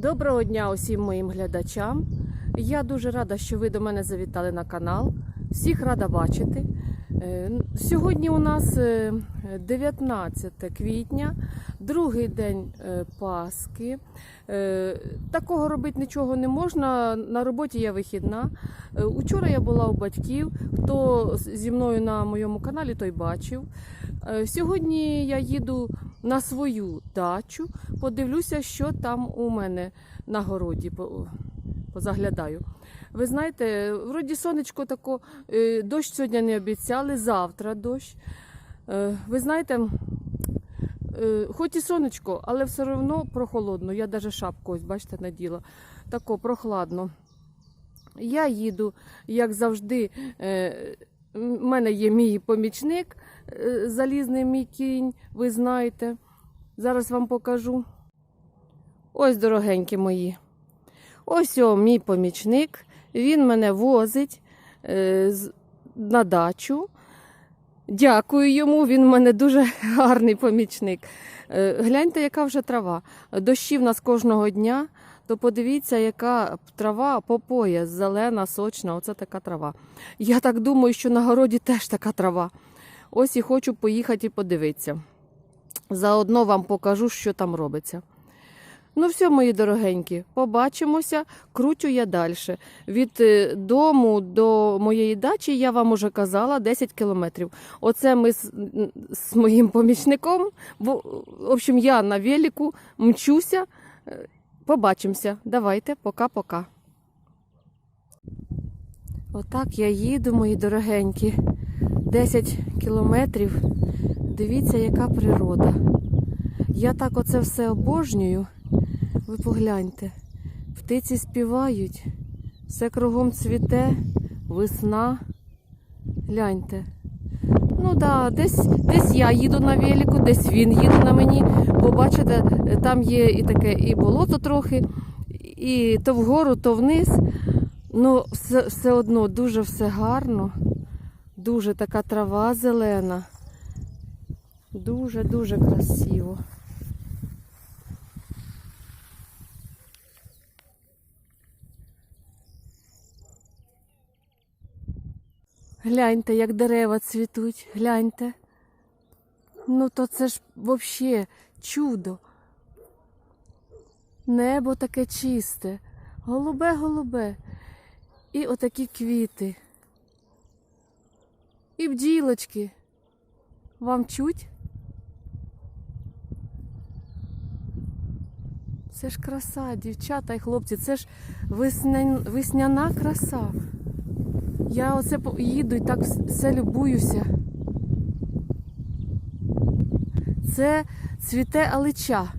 Доброго дня усім моїм глядачам. Я дуже рада, що ви до мене завітали на канал. Всіх рада бачити. Е, Сьогодні у нас е, 19 квітня, другий день е, Пасхи. Е, Такого робити нічого не можна. На роботі я вихідна. Е, Учора я була у батьків. Хто зі мною на моєму каналі, той бачив. Е, Сьогодні я їду на свою дачу. Подивлюся, що там у мене на городі. Позаглядаю. Ви знаєте, вроді сонечко тако, е, дощ сьогодні не обіцяли, завтра дощ. Е, Ви знаєте, е, хоч і сонечко, але все одно прохолодно. Я навіть шапку, ось, бачите, наділа. Тако прохладно. Я їду, як завжди. У мене є мій помічник, е, залізний мій кінь, ви знаєте. Зараз вам покажу. Ось, дорогенькі мої. Ось о, мій помічник. Він мене возить е, на дачу. Дякую йому, він в мене дуже гарний помічник. Е, гляньте, яка вже трава. Дощі в нас кожного дня. То подивіться, яка трава по пояс, зелена, сочна. Оце така трава. Я так думаю, що на городі теж така трава. Ось і хочу поїхати і подивитися. Заодно вам покажу, що там робиться. Ну, все, мої дорогенькі, побачимося, кручу я далі. Від е, дому до моєї дачі я вам уже казала 10 кілометрів. Оце ми з, з моїм помічником. В, в общем, я на велику мчуся. Побачимося. Давайте, пока-пока. Отак я їду, мої дорогенькі. 10 кілометрів. Дивіться, яка природа. Я так оце все обожнюю. Ви погляньте. Птиці співають, все кругом цвіте, весна. Гляньте. Ну да, десь, десь я їду на велику, десь він їде на мені. Бо бачите, там є і таке і болото трохи, і то вгору, то вниз. Ну, все, все одно дуже все гарно. Дуже така трава зелена. Дуже-дуже красиво. Гляньте, як дерева цвітуть, гляньте. Ну, то це ж взагалі чудо. Небо таке чисте, голубе-голубе. І отакі квіти. І бджілочки. Вам чуть? Це ж краса, дівчата і хлопці, це ж весня... весняна краса. Я оце їду і так все любуюся. Це цвіте алича.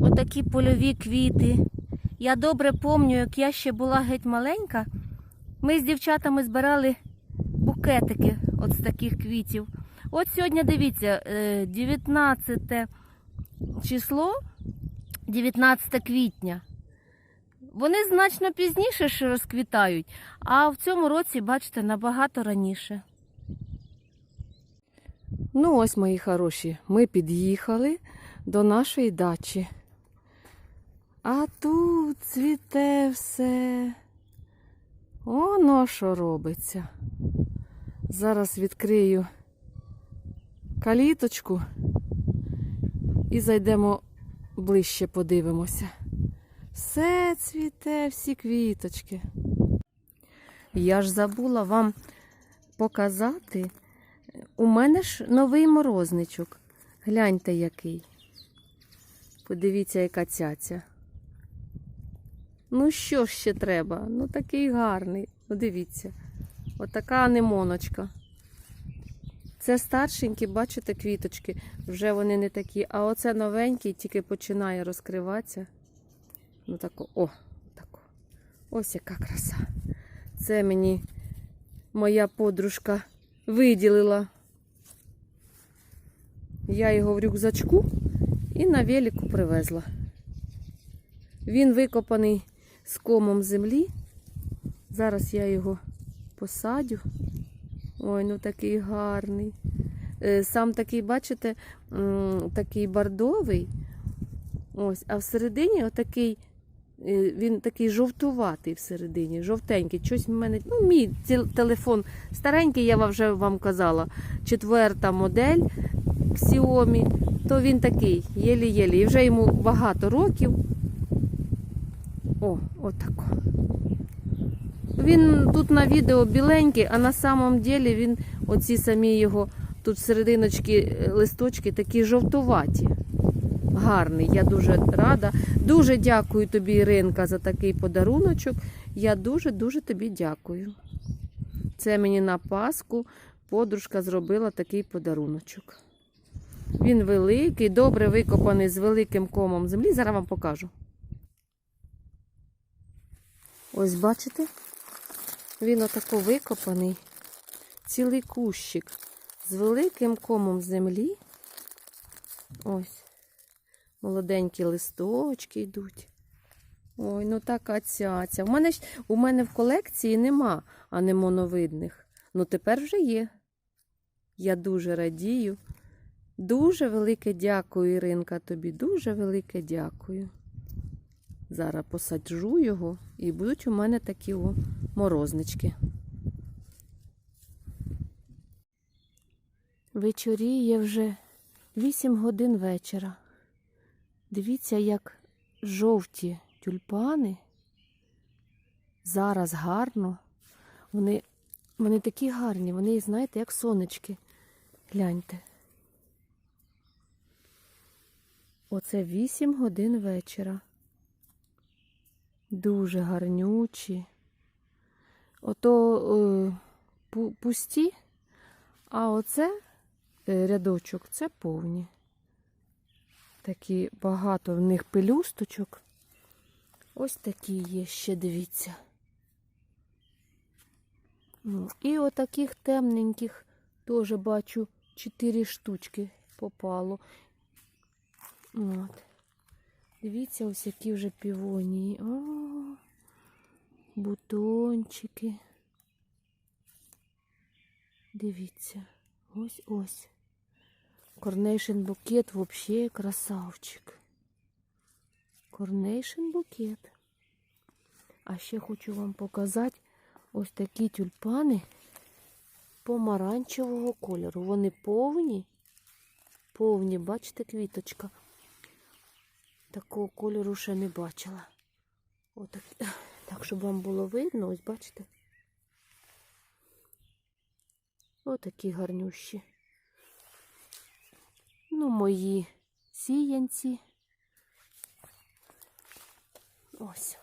Отакі польові квіти. Я добре пам'ятаю, як я ще була геть маленька. Ми з дівчатами збирали букетики от з таких квітів. От сьогодні дивіться, е, 19 число, 19 квітня. Вони значно пізніше ще розквітають, а в цьому році, бачите, набагато раніше. Ну, ось, мої хороші, ми під'їхали до нашої дачі. А тут цвіте все. Оно що робиться. Зараз відкрию каліточку і зайдемо ближче, подивимося. Все цвіте, всі квіточки. Я ж забула вам показати. У мене ж новий морозничок. Гляньте який. Подивіться, яка цяця. Ну, що ще треба? Ну, такий гарний. Ну, дивіться. Отака анемоночка. Це старшенькі, бачите, квіточки. Вже вони не такі. А оце новенький, тільки починає розкриватися. Ну, тако, о, тако. Ось яка краса. Це мені моя подружка виділила. Я його в рюкзачку і на велику привезла. Він викопаний з комом землі. Зараз я його посадю. Ой, ну такий гарний. е, сам такий, бачите, такий бордовий. Ось, а всередині отакий, він такий жовтуватий всередині, жовтенький. Щось в мене, ну, мій телефон старенький, я вже вам казала. Четверта модель Xiaomi, то він такий, єлі-єлі. І вже йому багато років. О, отако. Він тут на відео біленький, а на самом ділі він, оці самі його тут серединочки е, листочки такі жовтуваті. Гарний, я дуже рада. Дуже дякую тобі, Іринка, за такий подаруночок. Я дуже-дуже тобі дякую. Це мені на Пасху подружка зробила такий подаруночок. Він великий, добре викопаний з великим комом землі. Зараз вам покажу. Ось бачите? Він отако викопаний, цілий кущик з великим комом землі. Ось. Молоденькі листочки йдуть. Ой, ну така цяця. У мене, у мене в колекції нема анемоновидних. Ну тепер вже є. Я дуже радію. Дуже велике дякую, Іринка, тобі. Дуже велике дякую. Зараз посаджу його і будуть у мене такі о морознички. Вечоріє вже 8 годин вечора. Дивіться, як жовті тюльпани. Зараз гарно. Вони, вони такі гарні, вони, знаєте, як сонечки. Гляньте. Оце 8 годин вечора. Дуже гарнючі. Ото е, пу- пусті, а оце е, рядочок це повні. Такі багато в них пелюсточок. Ось такі є ще, дивіться. Ну, І отаких темненьких теж бачу чотири штучки попало. От. Дивіться, ось які вже півонії. О, бутончики. Дивіться, ось Корнейшн букет вообще красавчик. Корнейшн букет. А ще хочу вам показати ось такі тюльпани помаранчевого кольору. Вони повні, повні, бачите, квіточка. Такого кольору ще не бачила. Отак, так, щоб вам було видно, ось бачите. Отакі гарнющі. Ну, мої сіянці. Ось.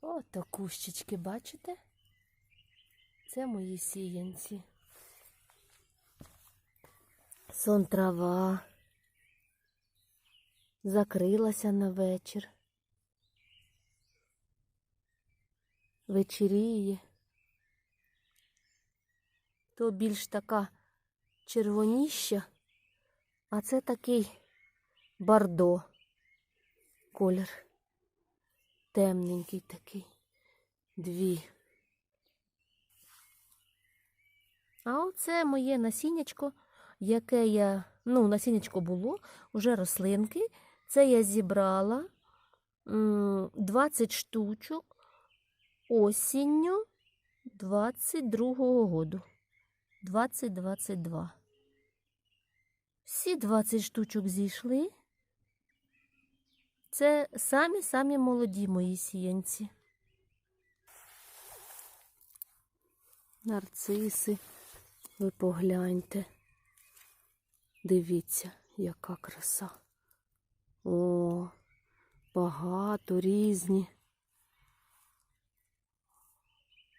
Ото кущички, бачите? Це мої сіянці. Сон трава. Закрилася на вечір. Вечеріє. То більш така червоніща, а це такий бордо колір. Темненький такий. Дві. А оце моє насіннячко, яке я, ну, насіннячко було, уже рослинки. Це я зібрала м, 20 штучок осінню 22-го году. 2022. Всі 20 штучок зійшли. Це самі-самі молоді мої сіянці. Нарциси, ви погляньте. Дивіться, яка краса. О, багато різні.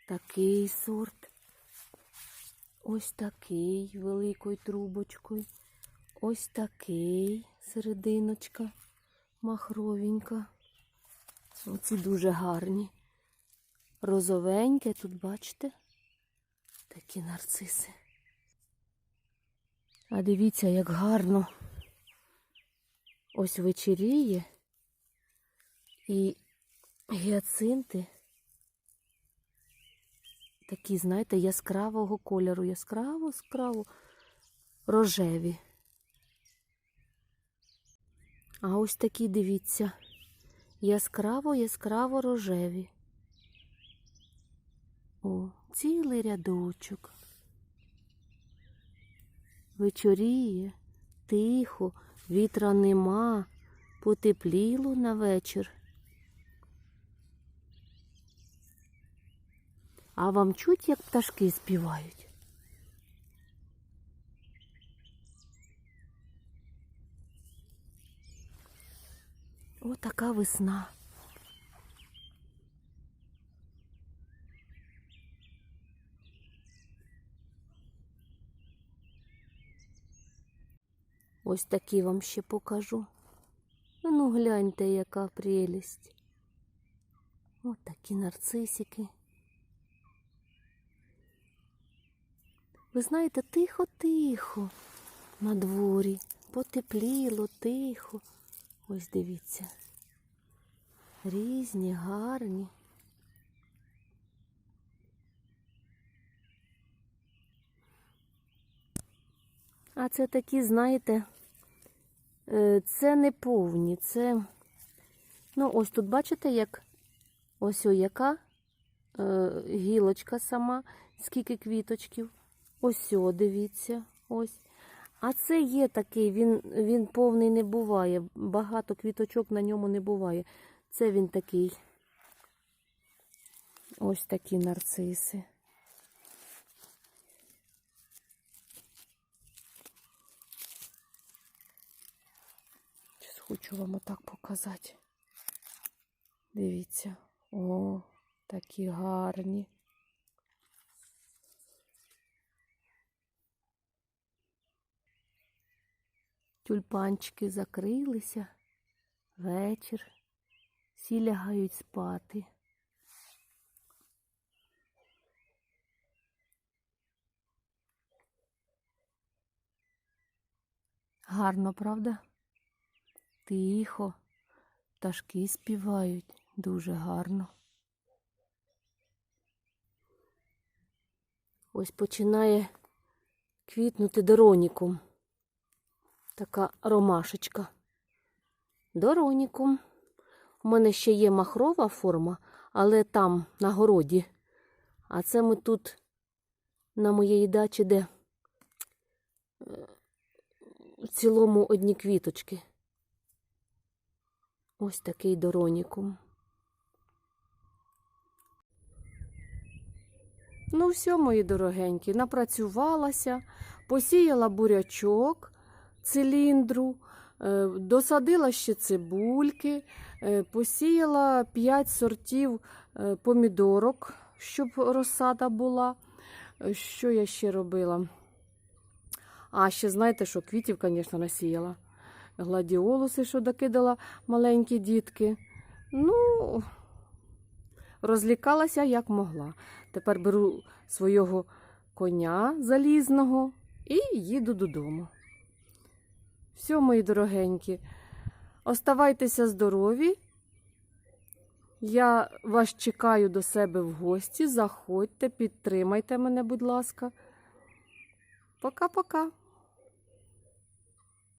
Такий сорт. Ось такий великою трубочкою. Ось такий серединочка махровенька. Оці дуже гарні. Розовеньке, тут бачите? Такі нарциси. А дивіться, як гарно ось вечеріє. І гіацинти такі, знаєте, яскравого кольору. Яскраво, яскраво. рожеві. А ось такі, дивіться, яскраво, яскраво рожеві. О, цілий рядочок. Вечоріє, тихо, вітра нема, потепліло на вечір. А вам чуть, як пташки співають? О, така весна. Ось такі вам ще покажу. Ну, гляньте, яка прелість. Ось такі нарцисики. Ви знаєте, тихо-тихо на дворі. Потепліло, тихо. Ось дивіться. Різні, гарні. А це такі, знаєте, е, це не повні, це. Ну, ось тут бачите, як ось о яка е, гілочка сама, скільки квіточків. Ось о, дивіться, ось. А це є такий, він, він повний не буває. Багато квіточок на ньому не буває. Це він такий. Ось такі нарциси. Щас хочу вам отак показати. Дивіться. О, такі гарні. Тюльпанчики закрилися. Вечір. Всі лягають спати. Гарно, правда? Тихо. Пташки співають дуже гарно. Ось починає квітнути доронікум. Така ромашечка. Доронікум. У мене ще є махрова форма, але там, на городі. А це ми тут, на моєї дачі, де е, в цілому одні квіточки. Ось такий доронікум. Ну, все, мої дорогенькі, напрацювалася, посіяла бурячок, циліндру, досадила ще цибульки, е, посіяла 5 сортів е, помідорок, щоб розсада була. Е, Що я ще робила? А, ще знаєте, що квітів, звісно, насіяла. Гладіолуси, що докидала маленькі дітки. Ну, розлікалася як могла. Тепер беру свого коня залізного і їду додому. Все, мої дорогенькі, оставайтеся здорові. Я вас чекаю до себе в гості. Заходьте, підтримайте мене, будь ласка. Пока-пока.